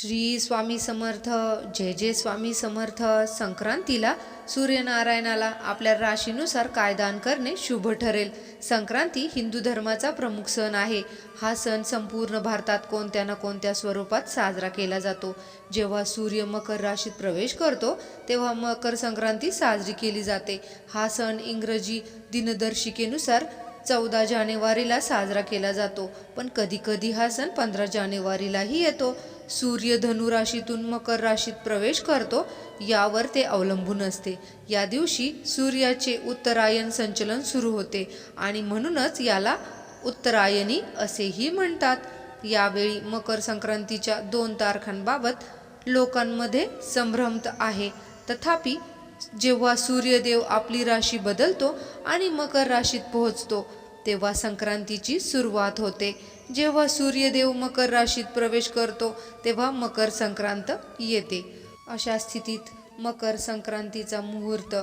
श्री स्वामी समर्थ जय जय स्वामी समर्थ. संक्रांतीला सूर्यनारायणाला आपल्या राशीनुसार कायदान करणे शुभ ठरेल. संक्रांती हिंदू धर्माचा प्रमुख सण आहे. हा सण संपूर्ण भारतात कोणत्या ना कोणत्या स्वरूपात साजरा केला जातो. जेव्हा सूर्य मकर राशीत प्रवेश करतो तेव्हा मकर संक्रांती साजरी केली जाते. हा सण इंग्रजी दिनदर्शिकेनुसार चौदा जानेवारीला साजरा केला जातो. पण कधीकधी हा सण पंधरा जानेवारीलाही येतो. सूर्य धनुराशीतून मकर राशीत प्रवेश करतो. यावर ते अवलंबून असते. या दिवशी सूर्याचे उत्तरायण संचलन सुरू होते आणि म्हणूनच याला उत्तरायणी असेही म्हणतात. यावेळी मकर संक्रांतीच्या दोन तारखांबाबत लोकांमध्ये संभ्रमत आहे. तथापि जेव्हा सूर्यदेव आपली राशी बदलतो आणि मकर राशीत पोहोचतो तेव्हा संक्रांतीची सुरुवात होते. जेव्हा सूर्यदेव मकर राशीत प्रवेश करतो तेव्हा मकर संक्रांत येते. अशा स्थितीत मकर संक्रांतीचा मुहूर्त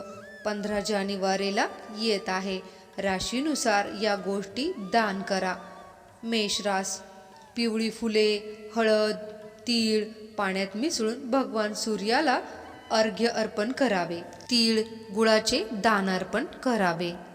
पंधरा जानेवारीला येत आहे. राशीनुसार या गोष्टी दान करा. मेषरास पिवळी फुले हळद तीळ पाण्यात मिसळून भगवान सूर्याला अर्घ्य अर्पण करावे. तीळ गुळाचे दान अर्पण करावे.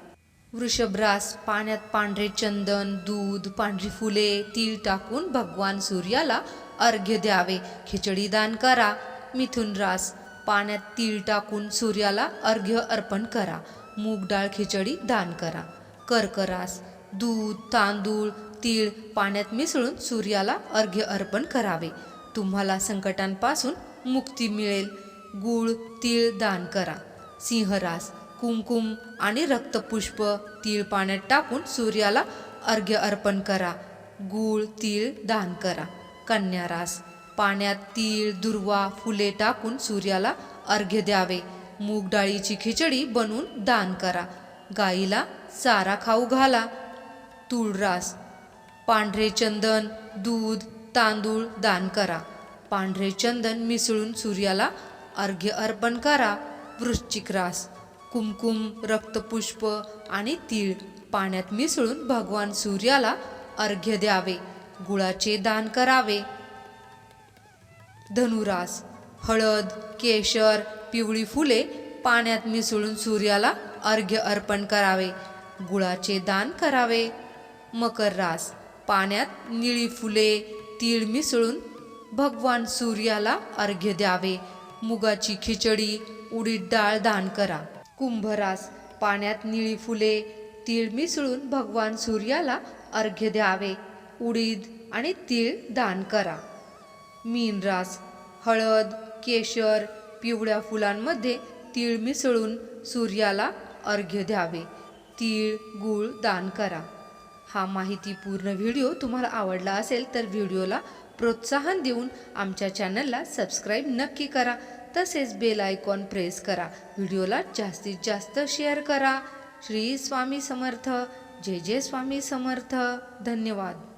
वृषभरास पाण्यात पांढरे चंदन दूध पांढरी फुले तीळ टाकून भगवान सूर्याला अर्घ्य द्यावे. खिचडी दान करा मिथुन रास. पाण्यात तीळ टाकून सूर्याला अर्घ्य अर्पण करा. मूग डाळ खिचडी दान करा. कर्करास दूध तांदूळ तीळ पाण्यात मिसळून सूर्याला अर्घ्य अर्पण करावे. तुम्हाला संकटांपासून मुक्ती मिळेल. गूळ तीळ दान करा. सिंहरास कुमकुम आणि रक्तपुष्प तीळ पाण्यात टाकून सूर्याला अर्घ्य अर्पण करा. गूळ तीळ दान करा. कन्यारास पाण्यात तीळ दुर्वा फुले टाकून सूर्याला अर्घ्य द्यावे. मूग डाळीची खिचडी बनवून दान करा. गाईला चारा खाऊ घाला. तुळरास पांढरे चंदन दूध तांदूळ दान करा. पांढरे चंदन मिसळून सूर्याला अर्घ्य अर्पण करा. वृश्चिक रास. कुमकुम रक्तपुष्प आणि तीळ पाण्यात मिसळून भगवान सूर्याला अर्घ्य द्यावे गुळाचे दान करावे. धनुरास हळद केशर पिवळी फुले पाण्यात मिसळून सूर्याला अर्घ्य अर्पण करावे गुळाचे दान करावे. मकर रास पाण्यात निळी फुले तीळ मिसळून भगवान सूर्याला अर्घ्य द्यावे. मुगाची खिचडी उडीद डाळ दान करा. कुंभरास पाण्यात निळी फुले तीळ मिसळून भगवान सूर्याला अर्घ्य द्यावे. उडीद आणि तीळ दान करा. मीनरास हळद केशर पिवळ्या फुलांमध्ये तीळ मिसळून सूर्याला अर्घ्य द्यावे. तीळ गूळ दान करा. हा माहितीपूर्ण व्हिडिओ तुम्हाला आवडला असेल तर व्हिडिओला प्रोत्साहन देऊन आमच्या चॅनलला सबस्क्राईब नक्की करा. तसेच बेल आयकॉन प्रेस करा. व्हिडिओला जास्तीत जास्त शेअर करा. श्री स्वामी समर्थ. जय जय स्वामी समर्थ. धन्यवाद.